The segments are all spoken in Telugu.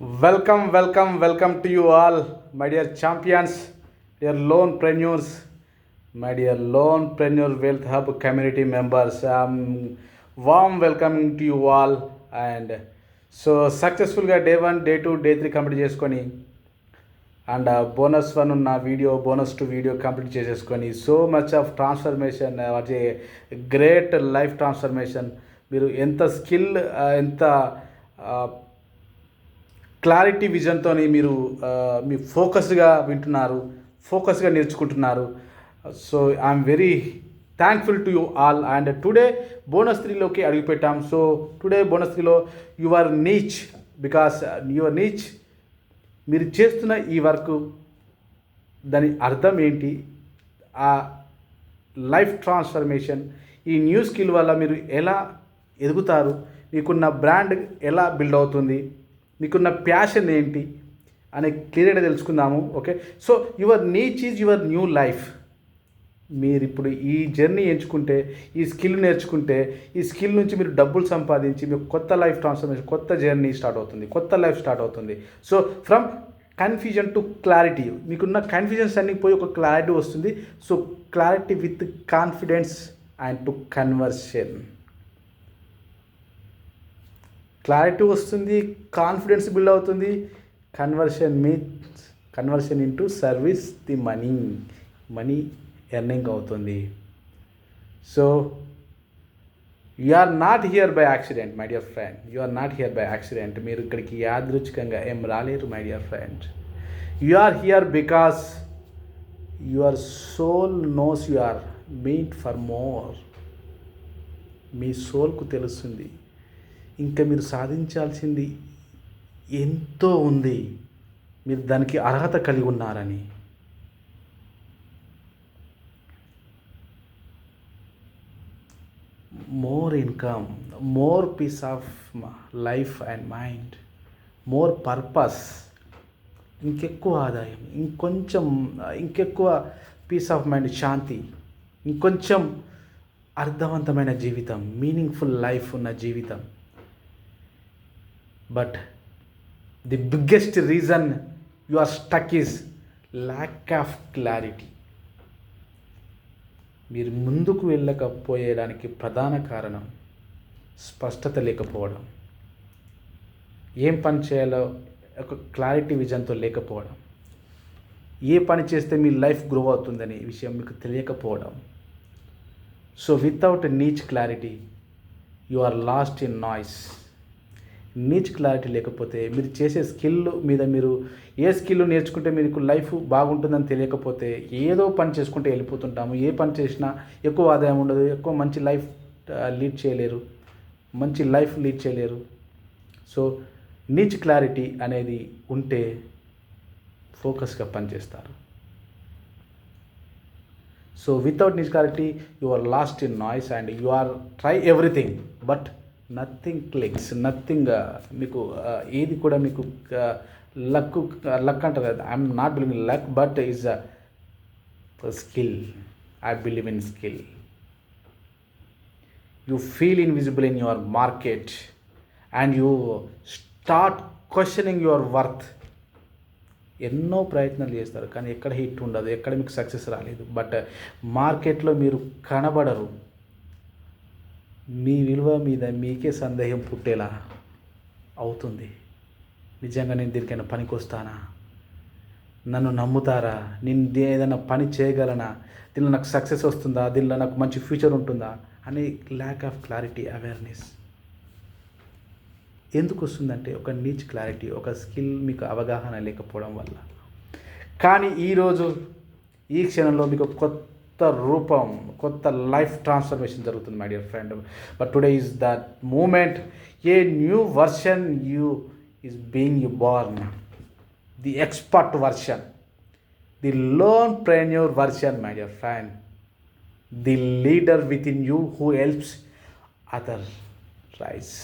Welcome welcome welcome to you all my dear champions your loanpreneurs my dear loanpreneur wealth hub community members I'm warm welcome to you all and so సక్సెస్ఫుల్గా day one day two day three complete చేసుకొని అండ్ బోనస్ వన్ ఉన్న video bonus two video complete చేసేసుకొని సో మచ్ ఆఫ్ ట్రాన్స్ఫర్మేషన్ వాటి గ్రేట్ లైఫ్ ట్రాన్స్ఫర్మేషన్ మీరు ఎంత స్కిల్ ఎంత క్లారిటీ విజన్తో మీరు మీ ఫోకస్డ్గా వింటున్నారు ఫోకస్గా నేర్చుకుంటున్నారు. So I'm very thankful to you all. And today bonus త్రీలోకి అడుగుపెట్టాం. సో టుడే బోనస్ త్రీలో your niche because your niche. మీరు చేస్తున్న ఈ వర్క్ దాని అర్థం ఏంటి? ఆ లైఫ్ ట్రాన్స్ఫర్మేషన్ ఈ న్యూ స్కిల్ వల్ల మీరు ఎలా ఎదుగుతారు? మీకున్న బ్రాండ్ ఎలా బిల్డ్ అవుతుంది? మీకున్న ప్యాషన్ ఏంటి అనే క్లియర్గా తెలుసుకుందాము okay so your niche is your new life మీరు ఇప్పుడు ఈ జర్నీ ఎంచుకుంటే ఈ స్కిల్ నేర్చుకుంటే ఈ స్కిల్ నుంచి మీరు డబ్బులు సంపాదించి మీకు కొత్త లైఫ్ ట్రాన్స్ఫర్మేషన్ కొత్త జర్నీ స్టార్ట్ అవుతుంది కొత్త లైఫ్ స్టార్ట్ అవుతుంది. So from confusion to clarity మీకున్న కన్ఫ్యూజన్స్ అన్నీ పోయి ఒక క్లారిటీ వస్తుంది. So clarity with confidence and to conversion clarity వస్తుంది కాన్ఫిడెన్స్ బిల్డ్ అవుతుంది. Conversion means conversion into service the money. Money earning అవుతుంది. So you are not here by accident my dear friend. You are not here by accident. మీరు ఇక్కడికి యాదృచ్ఛికంగా ఏం రాలేరు my dear friend. You are here because your soul knows you are meant for more. మీ సోల్కు తెలుస్తుంది. ఇంకా మీరు సాధించాల్సింది ఎంతో ఉంది. మీరు దానికి అర్హత కలిగి ఉన్నారని. More income more peace of life and mind more purpose ఇంకెక్కువ ఆదాయం ఇంకొంచెం ఇంకెక్కువ పీస్ ఆఫ్ మైండ్ శాంతి ఇంకొంచెం అర్థవంతమైన జీవితం మీనింగ్ఫుల్ లైఫ్ ఉన్న జీవితం. But the biggest reason you are stuck is lack of clarity మీరు ముందుకు వెళ్ళకపోయేదానికి ప్రధాన కారణం స్పష్టత లేకపోవడం. ఏం పని చేయాలో ఒక క్లారిటీ విజన్తో లేకపోవడం. ఏ పని చేస్తే మీ లైఫ్ గ్రో అవుతుందనే విషయం మీకు తెలియకపోవడం. So without niche clarity you are lost in noise niche clarity లేకపోతే మీరు చేసే స్కిల్ మీద మీరు ఏ స్కిల్ నేర్చుకుంటే మీకు లైఫ్ బాగుంటుందని తెలియకపోతే ఏదో పని చేసుకుంటే వెళ్ళిపోతుంటాము. ఏ పని చేసినా ఎక్కువ ఆదాయం ఉండదు. ఎక్కువ మంచి లైఫ్ లీడ్ చేయలేరు. మంచి లైఫ్ లీడ్ చేయలేరు. సో నీచ్ క్లారిటీ అనేది ఉంటే ఫోకస్గా పనిచేస్తారు. So without niche clarity you are lost in noise and you are try everything. But nothing clicks nothing మీకు uh, ఏది కూడా మీకు uh, లక్ లక్ uh, అంటారు కదా I'm not believe in luck but is a skill I believe in skill you feel invisible in your market and you start questioning your worth ఎన్నో ప్రయత్నాలు చేస్తారు కానీ ఎక్కడ హిట్ ఉండదు ఎక్కడ మీకు సక్సెస్ రాలేదు. బట్ మార్కెట్లో మీరు కనబడరు. మీ విలువ మీద మీకే సందేహం పుట్టేలా అవుతుంది. నిజంగా నేను దీనికైనా పనికొస్తానా? నన్ను నమ్ముతారా? నేను ఏదైనా పని చేయగలనా? దీనిలో నాకు సక్సెస్ వస్తుందా? దీనిలో నాకు మంచి ఫ్యూచర్ ఉంటుందా? అనే ల్యాక్ ఆఫ్ క్లారిటీ అవేర్నెస్ ఎందుకు వస్తుందంటే ఒక నీచ్ క్లారిటీ ఒక స్కిల్ మీకు అవగాహన లేకపోవడం వల్ల. కానీ ఈరోజు ఈ క్షణంలో మీకు కొత్త కొత్త రూపం కొత్త లైఫ్ ట్రాన్స్ఫర్మేషన్ జరుగుతుంది my dear friend but today is that moment a new version you is being you born. The expert version. The loanpreneur version my dear friend the leader within you who helps other rise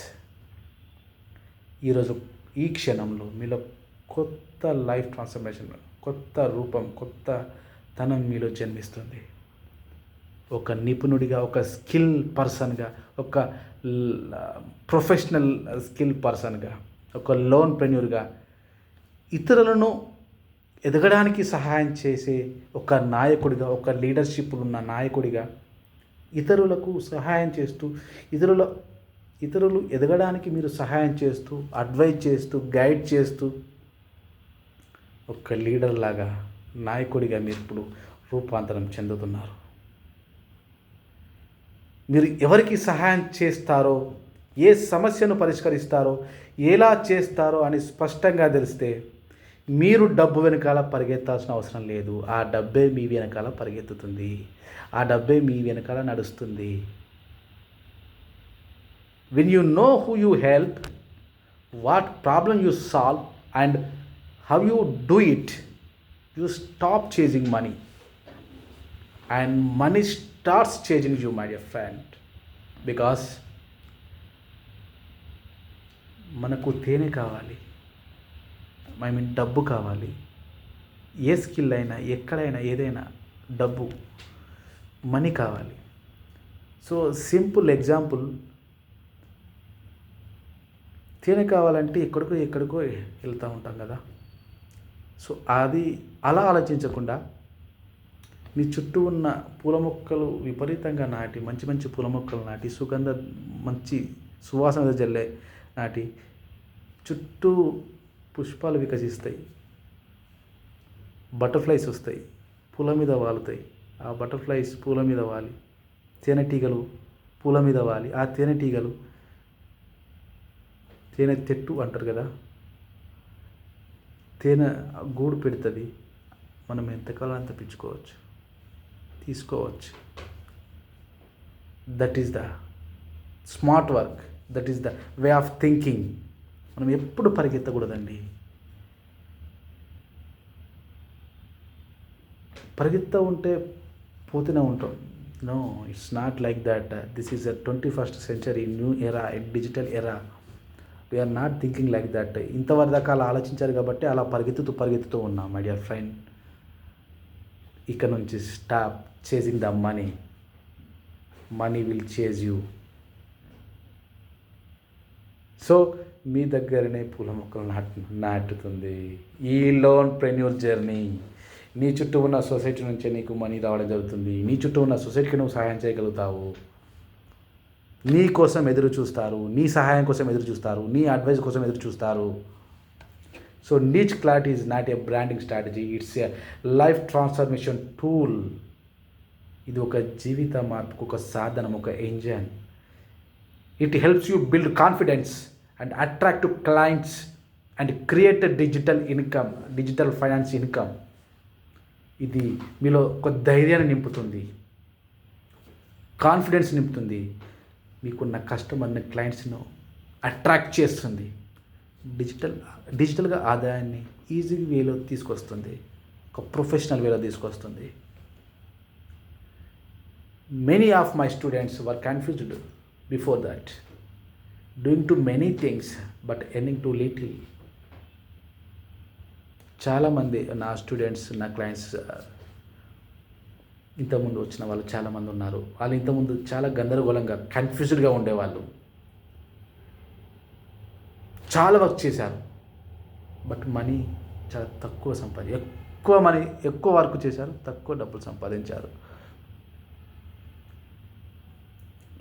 ఈరోజు ఈ క్షణంలో మీలో కొత్త లైఫ్ ట్రాన్స్ఫర్మేషన్ కొత్త రూపం కొత్త తనం మీలో జన్మిస్తుంది. ఒక నిపుణుడిగా ఒక స్కిల్ పర్సన్గా ఒక ప్రొఫెషనల్ స్కిల్ పర్సన్గా ఒక లోన్ ప్రెన్యూర్గా ఇతరులను ఎదగడానికి సహాయం చేసే ఒక నాయకుడిగా ఒక లీడర్షిప్ ఉన్న నాయకుడిగా ఇతరులకు సహాయం చేస్తూ ఇతరుల ఇతరులు ఎదగడానికి మీరు సహాయం చేస్తూ అడ్వైజ్ చేస్తూ గైడ్ చేస్తూ ఒక లీడర్ లాగా నాయకుడిగా మీరు ఇప్పుడు రూపాంతరం చెందుతున్నారు. మీరు ఎవరికి సహాయం చేస్తారో ఏ సమస్యను పరిష్కరిస్తారో ఎలా చేస్తారో అని స్పష్టంగా తెలిస్తే మీరు డబ్బు వెనకాల పరిగెత్తాల్సిన అవసరం లేదు. ఆ డబ్బే మీ వెనకాల పరిగెత్తుతుంది. ఆ డబ్బే మీ వెనకాల నడుస్తుంది. When you know who you help what problem you solve and how you do it you stop chasing money and money starts changing you my dear friend because మనకు తేనె కావాలి. ఐ మీన్ డబ్బు కావాలి. ఏ స్కిల్ అయినా ఎక్కడైనా ఏదైనా డబ్బు మనీ కావాలి. సో సింపుల్ ఎగ్జాంపుల్ తేనె కావాలంటే ఎక్కడికో ఎక్కడికో వెళ్తూ ఉంటాం కదా. సో అది అలా ఆలోచించకుండా మీ చుట్టూ ఉన్న పూల మొక్కలు విపరీతంగా నాటి మంచి మంచి పూల మొక్కలు నాటి సుగంధ మంచి సువాసన జల్లే నాటి చుట్టూ పుష్పాలు వికసిస్తాయి. బటర్ఫ్లైస్ వస్తాయి. పూల మీద వాలుతాయి. ఆ బటర్ఫ్లైస్ పూల మీద వాలి తేనెటీగలు పూల మీద వాలి ఆ తేనెటీగలు తేనె తెట్టు అంటారు కదా తేనె గూడు పెడుతుంది. మనం ఎంతకాలం అంత పిచ్చుకోవచ్చు తీసుకోవచ్చు. That is the smart work that is the way of thinking మనం ఎప్పుడు పరిగెత్తకూడదండి. పరిగెత్త ఉంటే పోతూనే ఉంటాం. No it's not like that this is a twenty first century new era digital era we are not thinking like that ఇంతవరకు దాకా అలా ఆలోచించారు కాబట్టి అలా పరిగెత్తుతూ పరిగెత్తుతూ ఉన్నాం మై డియర్ ఫ్రెండ్ ఇక నుంచి stop chasing the money money will chase you so మీ దగ్గరనే పూల మొక్కలు నాటు నాటుతుంది. ఈ లోన్ ప్రెన్యూర్ జర్నీ. నీ చుట్టూ ఉన్న సొసైటీ నుంచే నీకు మనీ రావడం జరుగుతుంది. నీ చుట్టూ ఉన్న సొసైటీకి నువ్వు సహాయం చేయగలుగుతావు. నీ కోసం ఎదురు చూస్తారు. నీ సహాయం కోసం ఎదురు చూస్తారు. నీ అడ్వైస్ కోసం ఎదురు చూస్తారు. So niche clarity is not a branding strategy it's a life transformation tool ఇది ఒక జీవిత మార్పుకు ఒక సాధనం ఒక engine it helps you build confidence and attract clients and create digital income digital finance income ఇది మీలో ఒక ధైర్యాన్ని నింపుతుంది. కాన్ఫిడెన్స్ నింపుతుంది. మీకున్న కస్టమర్ని క్లయింట్స్ను అట్రాక్ట్ చేస్తుంది. డిజిటల్ డిజిటల్గా ఆదాయాన్ని ఈజీ వేలో తీసుకొస్తుంది. ఒక ప్రొఫెషనల్ వేలో తీసుకొస్తుంది. Many of my students were confused before that doing too many things but earning too little చాలామంది నా స్టూడెంట్స్ నా క్లయింట్స్ ఇంతకుముందు వచ్చిన వాళ్ళు చాలామంది ఉన్నారు. వాళ్ళు ఇంతకుముందు చాలా గందరగోళంగా కన్ఫ్యూజ్డ్గా ఉండేవాళ్ళు. చాలా వర్క్ చేశారు. బట్ మనీ చాలా తక్కువ సంపాది ఎక్కువ మనీ ఎక్కువ వర్క్ చేశారు తక్కువ డబ్బులు సంపాదించారు.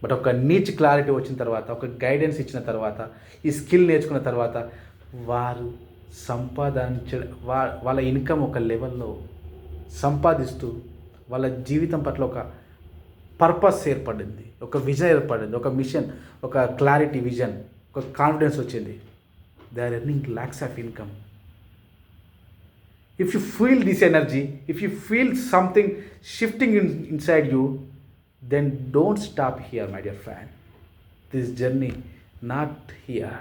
బట్ ఒక నీచ్ క్లారిటీ వచ్చిన తర్వాత ఒక గైడెన్స్ ఇచ్చిన తర్వాత ఈ స్కిల్ నేర్చుకున్న తర్వాత వారు సంపాదించ వాళ్ళ ఇన్కమ్ ఒక లెవెల్లో సంపాదిస్తూ వాళ్ళ జీవితం పట్ల ఒక పర్పస్ ఏర్పడింది. ఒక విజన్ ఏర్పడింది. ఒక మిషన్ ఒక క్లారిటీ విజన్ ఒక కాన్ఫిడెన్స్ వచ్చింది. They are earning lakhs of income. If you feel this energy if you feel something shifting in inside you then don't stop here my dear friend this journey not here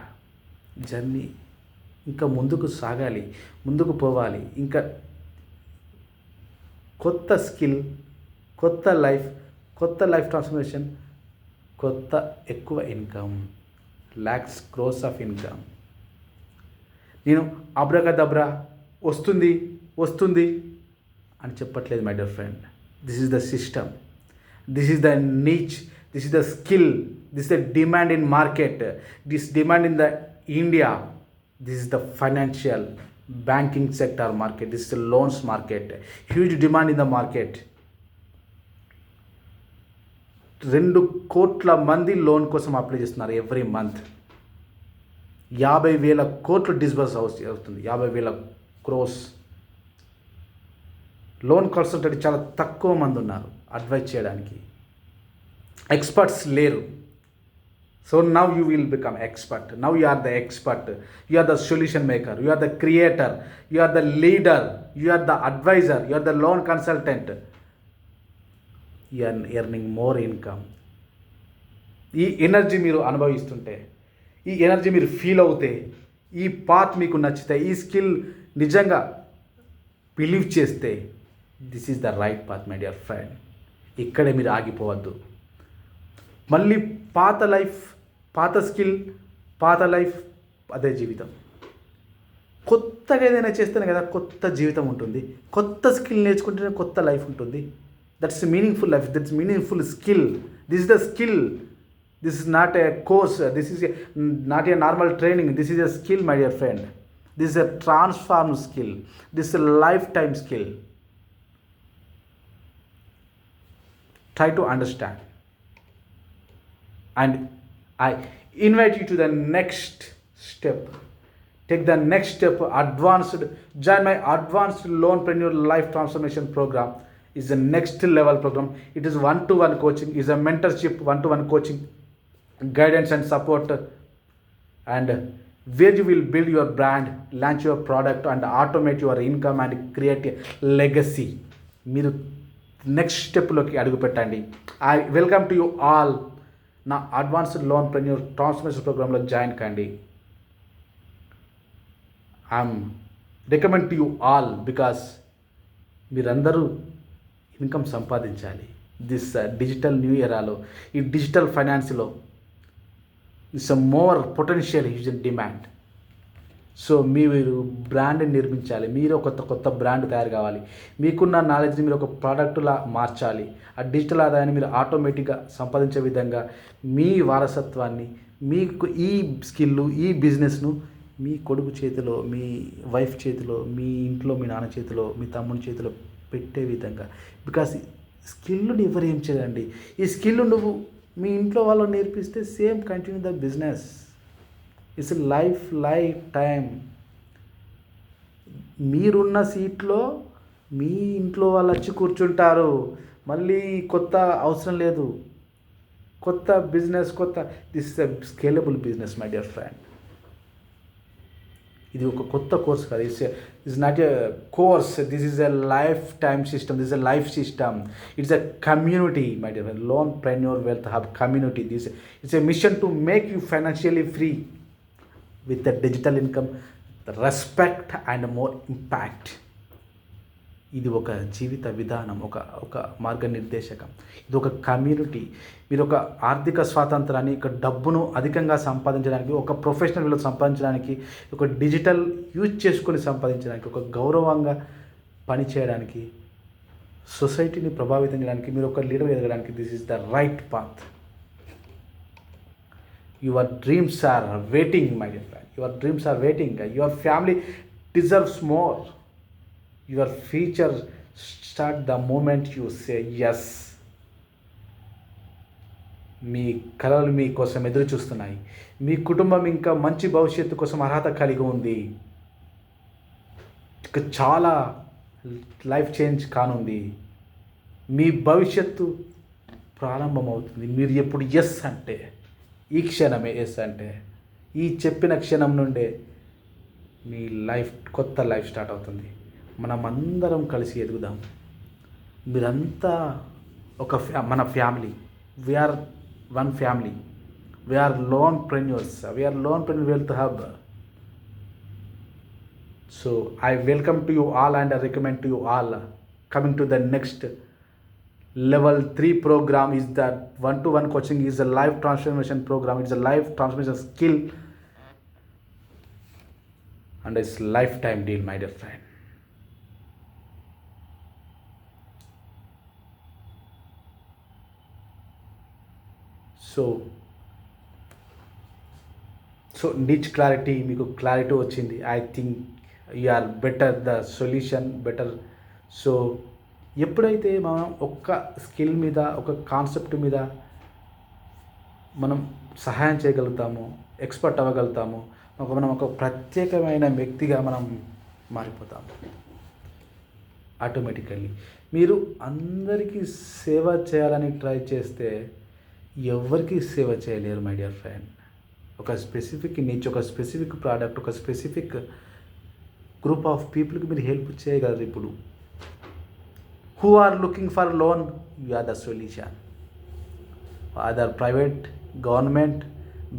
journey ఇంకా ముందుకు సాగాలి ముందుకు పోవాలి. ఇంకా కొత్త స్కిల్ కొత్త లైఫ్ కొత్త లైఫ్ ట్రాన్స్ఫర్మేషన్ కొత్త ఎక్కువ income lakhs crores of income. నేను అబ్రకదబ్రా వస్తుంది వస్తుంది అని చెప్పట్లేదు my dear friend this is the system this is the niche this is the skill this the demand in market this demand in the India this is the financial banking sector market this is a loans market. Huge demand in the రెండు కోట్ల మంది లోన్ కోసం అప్లై చేస్తున్నారు ఎవ్రీ మంత్ యాభై వేల కోట్లు డిస్బర్స్ అవుతుంది. యాభై వేల క్రోస్. లోన్ కన్సల్టెంట్ చాలా తక్కువ మంది ఉన్నారు. అడ్వైజ్ చేయడానికి. ఎక్స్పర్ట్స్ లేరు. So now you will become expert now you are the expert you are the solution maker you are the creator you are the leader you are the advisor you are the loan consultant you are earning more income ఈ ఎనర్జీ మీరు అనుభవిస్తుంటే ఈ ఎనర్జీ మీరు ఫీల్ అవుతే ఈ పాత్ మీకు నచ్చితే ఈ స్కిల్ నిజంగా బిలీవ్ చేస్తే this is the right path my dear friend ఇక్కడే మీరు ఆగిపోవద్దు. మళ్ళీ పాత లైఫ్ పాత స్కిల్ పాత లైఫ్ అదే జీవితం. కొత్తగా ఏదైనా చేస్తేనే కదా కొత్త జీవితం ఉంటుంది. కొత్త స్కిల్ నేర్చుకుంటేనే కొత్త లైఫ్ ఉంటుంది. That's meaningful life that's meaningful skill this is the skill this is not a course this is not a normal training this is a skill my dear friend this is a transform skill this is lifetime skill try to understand. And i invite you to the next step. Take the next step. Advanced join my advanced loanpreneur life transformation program. Is the next level program. It is one to one coaching. Is a mentorship one to one coaching guidance and support. And where you will build your brand launch your product and automate your income and create a legacy. మీరు నెక్స్ట్ స్టెప్లోకి అడుగుపెట్టండి. I welcome to you all నా అడ్వాన్స్డ్ లోన్ ప్రెన్యూర్ ట్రాన్స్ఫర్మేషన్ ప్రోగ్రాంలో జాయిన్ కండి. I'm recommend to you all because మీరందరూ ఇన్కమ్ సంపాదించాలి. దిస్ డిజిటల్ న్యూ ఇయరాలో ఈ డిజిటల్ ఫైనాన్స్లో it's more potential huge demand so మీరు బ్రాండ్ నిర్మించాలి. మీరు ఒక కొత్త కొత్త బ్రాండ్ తయారు కావాలి. మీకున్న నాలెడ్జ్ని మీరు ఒక ప్రోడక్ట్లా మార్చాలి. ఆ డిజిటల్ ఆదాయాన్ని మీరు ఆటోమేటిక్గా సంపాదించే విధంగా మీ వారసత్వాన్ని మీకు ఈ స్కిల్ ఈ బిజినెస్ను మీ కొడుకు చేతిలో మీ వైఫ్ చేతిలో మీ ఇంట్లో మీ నాన్న చేతిలో మీ తమ్ముని చేతిలో పెట్టే విధంగా. బికాస్ స్కిల్ని ఎవరు ఏం చేయండి ఈ స్కిల్ నువ్వు మీ ఇంట్లో వాళ్ళు నేర్పిస్తే same continue the business it's life lifetime మీరున్న సీట్లో మీ ఇంట్లో వాళ్ళు వచ్చి కూర్చుంటారు. మళ్ళీ కొత్త అవసరం లేదు. కొత్త బిజినెస్ కొత్త this is a scalable business my dear friend. ఇది ఒక కొత్త కోర్స్ కాదు. It's is not a course. This is a lifetime system. This a life system. It's a community my dear friend. Loanpreneur wealth hub community. This it's a mission to make you financially free. With the digital income respect and more impact ఇది ఒక జీవిత విధానం ఒక ఒక మార్గనిర్దేశకం. ఇది ఒక కమ్యూనిటీ మీరు ఒక ఆర్థిక స్వాతంత్రాన్ని ఒక డబ్బును అధికంగా సంపాదించడానికి ఒక ప్రొఫెషనల్ విలువ సంపాదించడానికి ఒక డిజిటల్ యూజ్ చేసుకొని సంపాదించడానికి ఒక గౌరవంగా పనిచేయడానికి సొసైటీని ప్రభావితం చేయడానికి మీరు ఒక లీడర్ ఎదగడానికి this is the right path your dreams are waiting my dear friend your dreams are waiting your family deserves more your future start the moment you say yes మీ కళలు మీకోసం ఎదురు చూస్తున్నాయి. మీ కుటుంబం ఇంకా మంచి భవిష్యత్తు కోసం అర్హత కలిగి ఉంది. చాలా లైఫ్ చేంజ్ కానుంది. మీ భవిష్యత్తు ప్రారంభమవుతుంది. మీరు ఎప్పుడు ఎస్ అంటే. ఈ క్షణమే ఎస్ అంటే ఈ చెప్పిన క్షణం నుండే మీ లైఫ్ కొత్త లైఫ్ స్టార్ట్ అవుతుంది. మనం అందరం కలిసి ఎదుగుదాం. మీరంతా ఒక ఫ్యా మన family. We are one family we are loanpreneurs we are loanpreneur wealth hub so I welcome to you all and I recommend to you all coming to the next level 3 program is that one to one coaching is a life transformation program it's a life transformation skill and it's lifetime deal my dear friend so so niche clarity మీకు క్లారిటీ వచ్చింది I think you are better the solution better so ఎప్పుడైతే మనం ఒక్క స్కిల్ మీద ఒక కాన్సెప్ట్ మీద మనం సహాయం చేయగలుగుతాము ఎక్స్పర్ట్ అవ్వగలుగుతాము ఒక మనం ఒక ప్రత్యేకమైన వ్యక్తిగా మనం మారిపోతాం. ఆటోమేటికల్లీ. మీరు అందరికీ సేవ చేయాలని ట్రై చేస్తే ఎవరికి సేవ చేయలేరు మై డియర్ ఫ్రెండ్. ఒక స్పెసిఫిక్ నిచ్ ఒక స్పెసిఫిక్ ప్రోడక్ట్ ఒక స్పెసిఫిక్ గ్రూప్ ఆఫ్ పీపుల్కి మీరు హెల్ప్ చేయగలరు ఇప్పుడు. Who are looking for loan you are the solution other private government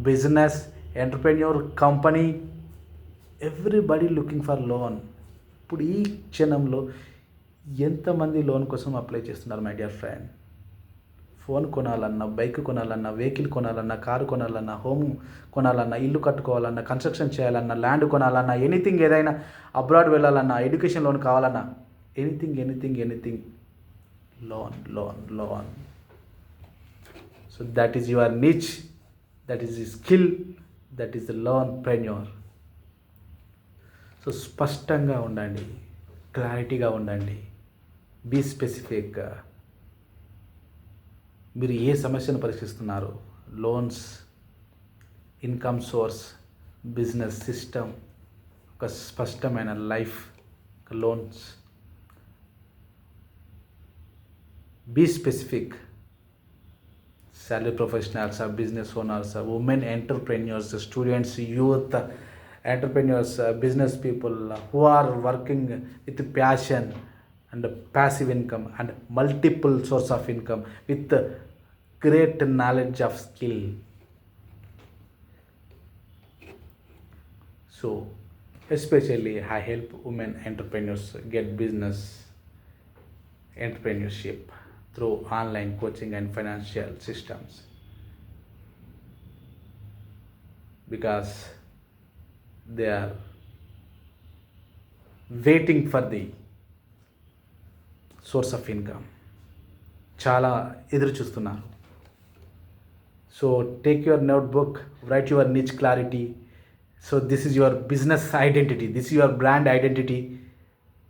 business entrepreneur company everybody looking for loan ఇప్పుడు ఈ క్షణంలో ఎంతమంది లోన్ కోసం అప్లై చేస్తున్నారు మై డియర్ ఫ్రెండ్ ఫోన్ కొనాలన్నా బైక్ కొనాలన్నా వెహికల్ కొనాలన్నా కారు కొనాలన్నా హోమ్ కొనాలన్నా ఇల్లు కట్టుకోవాలన్నా కన్స్ట్రక్షన్ చేయాలన్నా ల్యాండ్ కొనాలన్నా ఎనీథింగ్ ఏదైనా అబ్రాడ్ వెళ్ళాలన్నా ఎడ్యుకేషన్ లోన్ కావాలన్నా anything anything anything loan loan loan so that is your niche that is ఈ skill that is the loanpreneur so స్పష్టంగా ఉండండి క్లారిటీగా ఉండండి. బీ స్పెసిఫిక్గా మీరు ఏ సమస్యను పరీక్షిస్తున్నారు loans income source business system ఒక స్పష్టమైన life loans be specific. Salary professionals uh, business owners uh, women entrepreneurs students youth entrepreneurs uh, business people who are working with passion and passive income and multiple source of income with great knowledge of skill. So especially i help women entrepreneurs get business entrepreneurship. Through online coaching and financial systems. Because they are waiting for the source of income చాలా ఎదురు చూస్తున్నారు. So take your notebook write your niche clarity so this is your business identity this your brand identity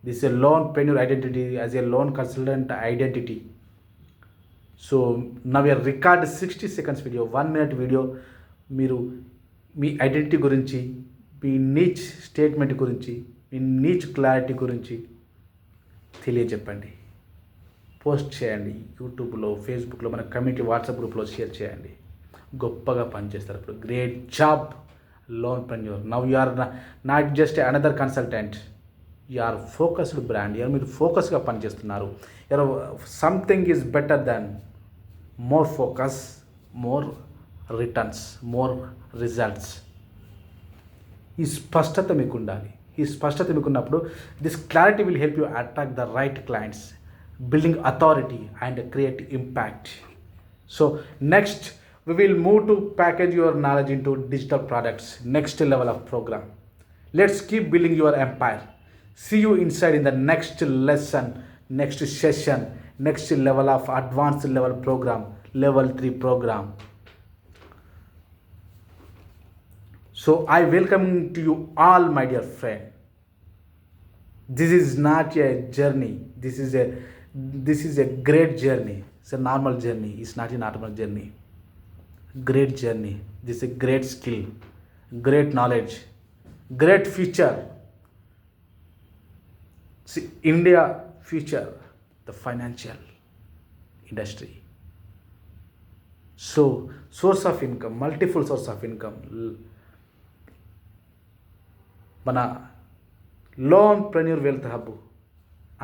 this a loanpreneur identity as a loan consultant identity so now your record sixty seconds video one minute video. మీరు మీ ఐడెంటిటీ గురించి మీ నీచ్ స్టేట్మెంట్ గురించి మీ నీచ్ క్లారిటీ గురించి తెలియజెప్పండి. పోస్ట్ చేయండి యూట్యూబ్లో ఫేస్బుక్లో మన కమ్యూనిటీ వాట్సాప్ గ్రూప్లో షేర్ చేయండి. గొప్పగా పనిచేస్తారు ఇప్పుడు. Great job loanpreneur now you are not just another consultant. You are focused brand. You మీరు ఫోకస్గా పనిచేస్తున్నారు. You're something is better than more focus more returns more results ఈ స్పష్టత మీకు ఉండాలి ఈ స్పష్టత మీకు ఉన్నప్పుడు this clarity will help you attract the right clients building authority and create impact so next we will move to package your knowledge into digital products next level of program let's keep building your empire see you inside in the next lesson next session next level of advanced level program level 3 program. So i welcome to you all my dear friend. This is not a journey. This is a this is a great journey. It's a normal journey. It's not a normal journey. Great journey. This is a great skill. Great knowledge. Great future. See india future the financial industry. So source of income multiple source of income మన లోన్ ప్రెన్యూర్ వెల్త్ హబ్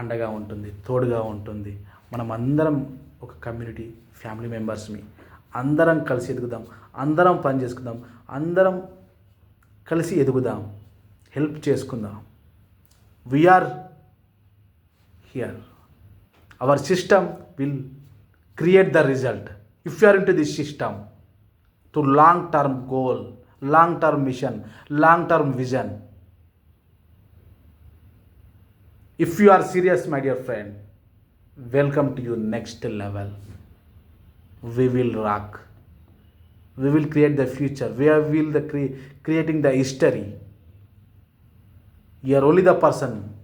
అండగా ఉంటుంది తోడుగా ఉంటుంది. మనం అందరం ఒక కమ్యూనిటీ ఫ్యామిలీ మెంబర్స్ని అందరం కలిసి ఎదుగుదాం అందరం పని చేసుకుందాం అందరం కలిసి ఎదుగుదాం హెల్ప్ చేసుకుందాం. We're here Our system will create the result. If you are into this system, to long term goal, long term mission, long term vision. If you are serious, my dear friend, welcome to your next level. We will rock. We will create the future. We will the cre- creating the history. You are only the person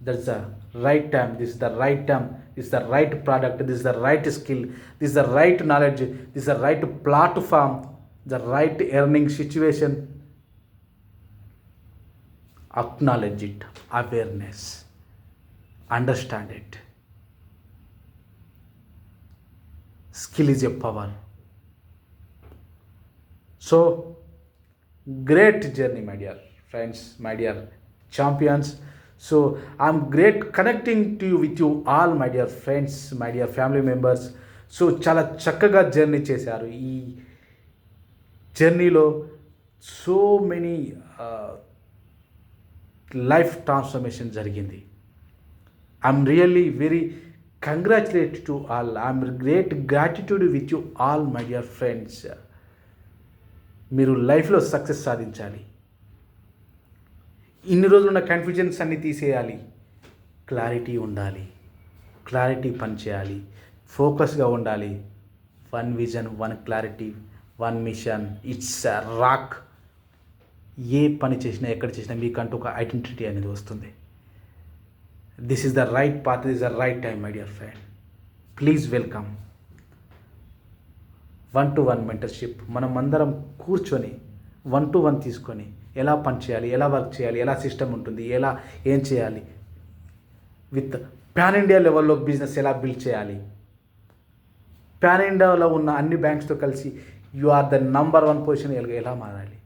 that's a right time. This is the right time. This is the right product. This is the right skill. This is the right knowledge. This is the right platform. The right earning situation. Acknowledge it. Awareness. Understand it. Skill is a power. So, great journey, my dear friends, my dear champions. So I'm great connecting to you with you all my dear friends my dear family members so చాలా చక్కగా జర్నీ చేశారు. ఈ జర్నీలో సో మెనీ లైఫ్ ట్రాన్స్ఫర్మేషన్ జరిగింది. I'm really very congratulate to all I'm great gratitude with you all my dear friends మీరు లైఫ్లో సక్సెస్ సాధించాలి. ఇన్ని రోజులు ఉన్న కన్ఫ్యూజన్స్ అన్నీ తీసేయాలి. క్లారిటీ ఉండాలి. క్లారిటీ పనిచేయాలి ఫోకస్గా ఉండాలి. One vision one clarity one mission it's rock ఏ పని చేసినా ఎక్కడ చేసినా మీకంటూ ఒక ఐడెంటిటీ అనేది వస్తుంది. This is the right path is the right time my dear friend please welcome one to one mentorship మనం అందరం కూర్చొని వన్ టు వన్ తీసుకొని ఎలా పని చేయాలి ఎలా వర్క్ చేయాలి ఎలా సిస్టమ్ ఉంటుంది ఎలా ఏం చేయాలి? విత్ ప్యాన్ ఇండియా లెవెల్లో బిజినెస్ ఎలా బిల్డ్ చేయాలి? ప్యాన్ ఇండియాలో ఉన్న అన్ని బ్యాంక్స్తో కలిసి you are the number one position ఎలా మారాలి?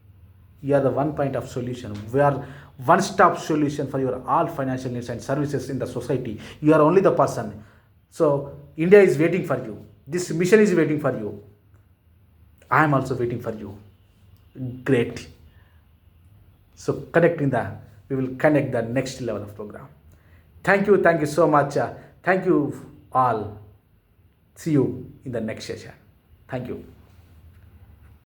You are the one point of solution we're one stop solution for your all financial needs and services in the society you are only the person so India is waiting for you this mission is waiting for you I'm also waiting for you great So connecting the, we will connect the next level of program. Thank you, thank you so much. Uh, thank you all. See you in the next session. Thank you.